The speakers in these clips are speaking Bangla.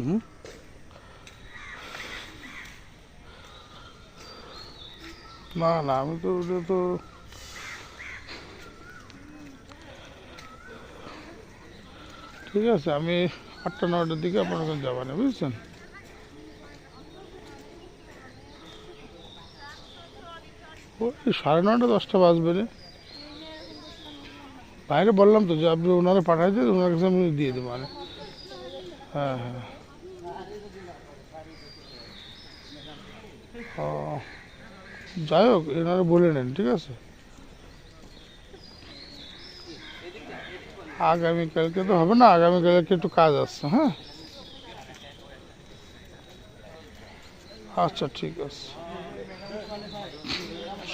হুম না না, আমি তো, ওটা তো ঠিক আছে, আমি আটটা নটার দিকে আপনার ওখানে যাবেন বুঝছেন? ওই সাড়ে নটা দশটা বাজবে রে। বাইরে বললাম তো যে আপনি ওনারা পাঠাই দিয়ে ওনার কাছে আমি দিয়ে দেবো মানে হ্যাঁ হ্যাঁ। ও, যাই হোক, এনারা বলে নেন, ঠিক আছে? আগামীকালকে তো হবে না, আগামীকালকে একটু কাজ আসছে হ্যাঁ? আচ্ছা ঠিক আছে।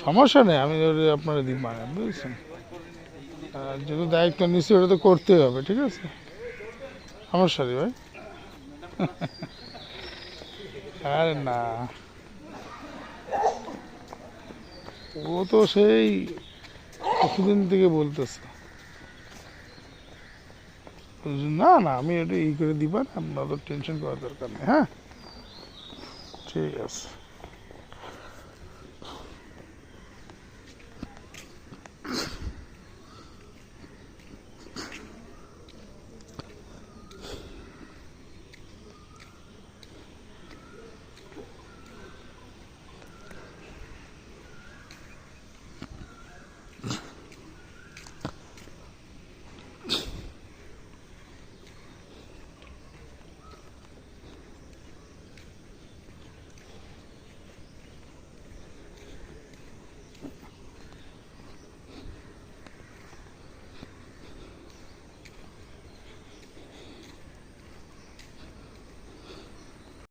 সমস্যা নেই, আমি আপনারা দিই মানে বুঝেছেন? যেহেতু দায়িত্ব নিচ্ছি ওটা তো করতেই হবে, ঠিক আছে? সমস্যা নেই, ভাই। আরে না। ও তো সেই কিছুদিন থেকে বলতেছে। না না, আমি এটা ই করে দিবা আপনাদের টেনশন করার দরকার নেই হ্যাঁ? ঠিক আছে।